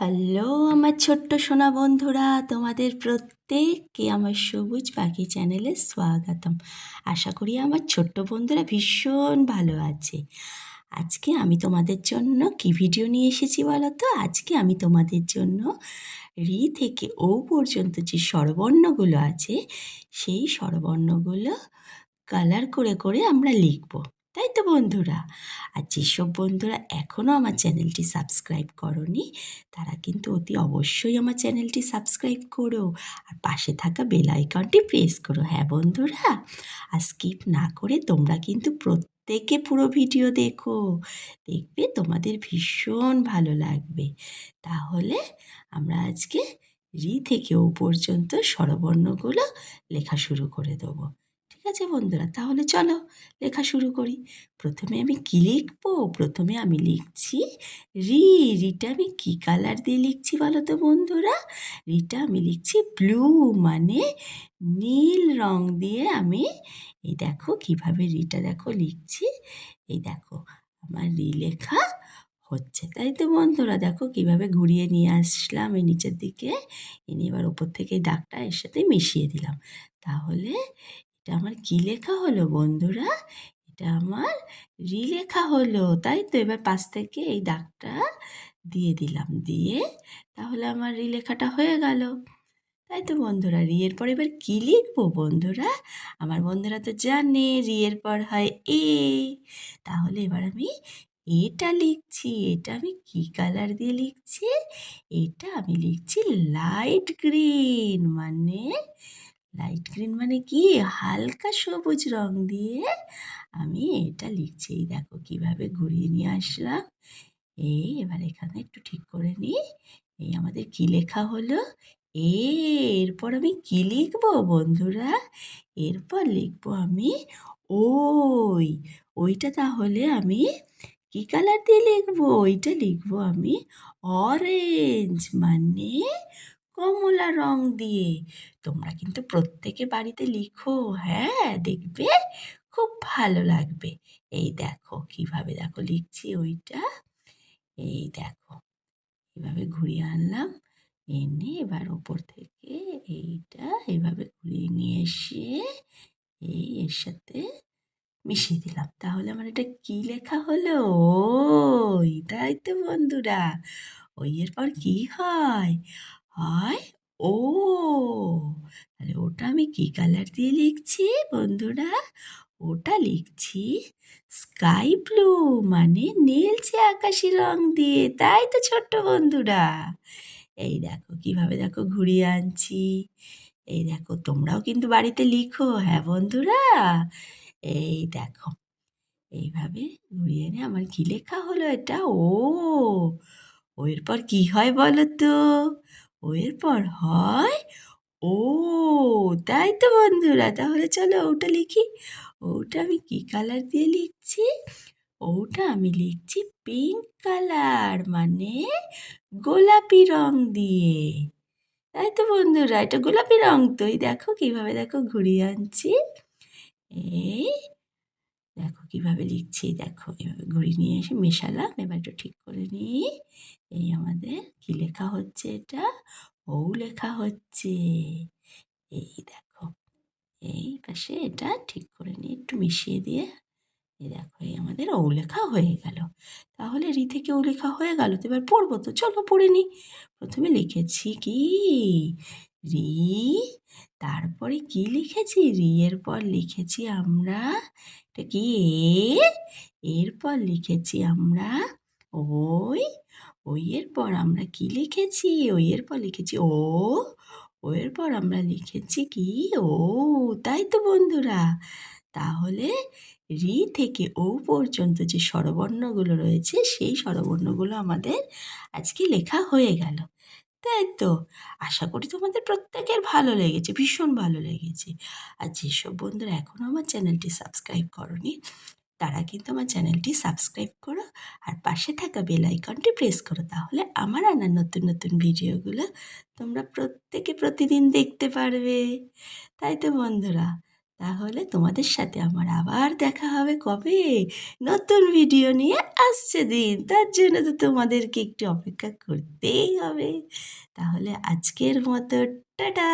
Hello, আমার ছোট্ট সোনা বন্ধুরা, তোমাদের প্রত্যেককে আমার সবুজ পাখি চ্যানেলে স্বাগতম। আশা করি আমার ছোট্ট বন্ধুরা ভীষণ ভালো আছে। আজকে আমি তোমাদের জন্য কি ভিডিও নিয়ে এসেছি বলো তো? আজকে আমি তোমাদের জন্য রি থেকে ও পর্যন্ত যে স্বরবর্ণগুলো আছে, সেই স্বরবর্ণগুলো কালার করে করে আমরা লিখব। তাই তো বন্ধুরা, আর যেসব বন্ধুরা এখনও আমার চ্যানেলটি সাবস্ক্রাইব করনি, তারা কিন্তু অতি অবশ্যই আমার চ্যানেলটি সাবস্ক্রাইব করো আর পাশে থাকা বেল আইকনটি প্রেস করো। হ্যাঁ বন্ধুরা, আর স্কিপ না করে তোমরা কিন্তু প্রত্যেকে পুরো ভিডিও দেখো, দেখবে তোমাদের ভীষণ ভালো লাগবে। তাহলে আমরা আজকে রি থেকে ও পর্যন্ত স্বরবর্ণগুলো লেখা শুরু করে দেবো। ঠিক আছে বন্ধুরা, তাহলে চলো লেখা শুরু করি। প্রথমে আমি কী লিখব? প্রথমে আমি লিখছি, রি, রিটা আমি কী কালার দিয়ে লিখছি বলো তো বন্ধুরা? রিটা আমি লিখছি ব্লু মানে নীল রং দিয়ে আমি, এই দেখো কীভাবে রিটা দেখো লিখছি। এই দেখো, আমার রি লেখা হচ্ছে। তাই তো বন্ধুরা, দেখো কীভাবে ঘুরিয়ে নিয়ে আসলাম এই নিচের দিকে। এনে এবার ওপর থেকে দাগটা এর সাথে মিশিয়ে দিলাম। তাহলে এটা আমার কী লেখা হলো বন্ধুরা? এটা আমার রি লেখা হলো, তাই তো? এবার পাশ থেকে এই দাগটা দিয়ে দিলাম, দিয়ে তাহলে আমার রি লেখাটা হয়ে গেল। তাই তো বন্ধুরা, রি এর পর এবার কী লিখব বন্ধুরা? আমার বন্ধুরা তো জানে রি এর পর হয় এ। তাহলে এবার আমি এটা লিখছি, এটা আমি কী কালার দিয়ে লিখছি? এটা আমি লিখছি লাইট গ্রিন মানে লাইট গ্রিন মানে কি? হালকা সবুজ রং দিয়ে আমি এটা লিখছি। এই দেখো কীভাবে ঘুরিয়ে নিয়ে আসলাম। এই এবার এখানে একটু ঠিক করে নিই এই আমাদের কী লেখা হলো? এ, এরপর আমি কী লিখব বন্ধুরা? এরপর লিখব আমি ওই। ওইটা তাহলে আমি কী কালার দিয়ে লিখব? ওইটা লিখব আমি অরেঞ্জ মানে কমলা রং দিয়ে। তোমরা কিন্তু প্রত্যেকে বাড়িতে লিখো। হ্যাঁ দেখবে? খুব ভালো লাগবে। এই দেখো, কীভাবে দেখো লিখছি ওইটা। এই দেখো, এভাবে ঘুরিয়ে আনলাম। এনে এবার ওপর থেকে এইটা এভাবে ঘুরিয়ে নিয়ে এসে এই এর সাথে মিশিয়ে দিলাম। তাহলে আমার এটা কি লেখা হলো? ওই, তাই তো বন্ধুরা। ওই এরপর কি হয়? হয় ও, তাহলে ওটা আমি কি কালার দিয়ে লিখছি বন্ধুরা? ওটা লিখছি স্কাই ব্লু মানে নীলচে আকাশি রং দিয়ে, তাই তো ছোট্ট বন্ধুরা। এই দেখো কীভাবে দেখো ঘুরিয়ে আনছি। এই দেখো তোমরাও কিন্তু বাড়িতে লিখো হ্যাঁ বন্ধুরা? এই দেখো, এইভাবে ঘুরিয়ে এনে আমার কি লেখা হলো এটা? ও এরপর কি হয় বলো তো? ও এরপর হয়? ও, তাই তো বন্ধুরা, তাহলে চলো ওটা লিখি। ওটা আমি কি কালার দিয়ে লিখছি? ওটা আমি লিখছি পিঙ্ক কালার মানে গোলাপি রং দিয়ে। তাই তো বন্ধুরা, এটা গোলাপি রং, তো এই দেখো কীভাবে দেখো ঘুরিয়ে আনছি। এই দেখো কীভাবে লিখছি, দেখো এভাবে ঘুরিয়ে নিয়ে এসে মেশালাম, এবার একটু ঠিক করে নিই। এই আমাদের কী লেখা হচ্ছে এটা? ও লেখা হচ্ছে। এই দেখো, এই পাশে এটা ঠিক করে নিয়ে একটু মিশিয়ে দিয়ে, এই দেখো এই আমাদের ও লেখা হয়ে গেল। তাহলে রি থেকে ও লেখা হয়ে গেল, তো এবার পড়ব তো, চলো পড়ে নিই। প্রথমে লিখেছি কি? রি? তারপরে কি লিখেছি? রি এর পর লিখেছি আমরা, এটা কি? এ? এরপর লিখেছি আমরা, ওই ওই এর পর আমরা কি লিখেছি? ওই এর পর লিখেছি ও ও এর পর আমরা লিখেছি কি? ও, তাই তো বন্ধুরা। তাহলে রি থেকে ও পর্যন্ত যে স্বরবর্ণগুলো রয়েছে, সেই স্বরবর্ণগুলো আমাদের আজকে লেখা হয়ে গেল। তাই তো? আশা করি তোমাদের প্রত্যেকের ভালো লেগেছে, ভীষণ ভালো লেগেছে। আর যেসব বন্ধুরা এখনও আমার চ্যানেলটি সাবস্ক্রাইব করনি, তারা কিন্তু আমার চ্যানেলটি সাবস্ক্রাইব করো আর পাশে থাকা বেল আইকনটি প্রেস করো, তাহলে আমার আনা নতুন নতুন ভিডিওগুলো তোমরা প্রত্যেকে প্রতিদিন দেখতে পারবে। তাই তো বন্ধুরা? তাহলে তোমাদের সাথে আমার আবার দেখা হবে কবে? নতুন ভিডিও নিয়ে আসছে দিন। তার জন্য তো তোমাদেরকে একটু অপেক্ষা করতেই হবে। তাহলে আজকের মতো, টাটা!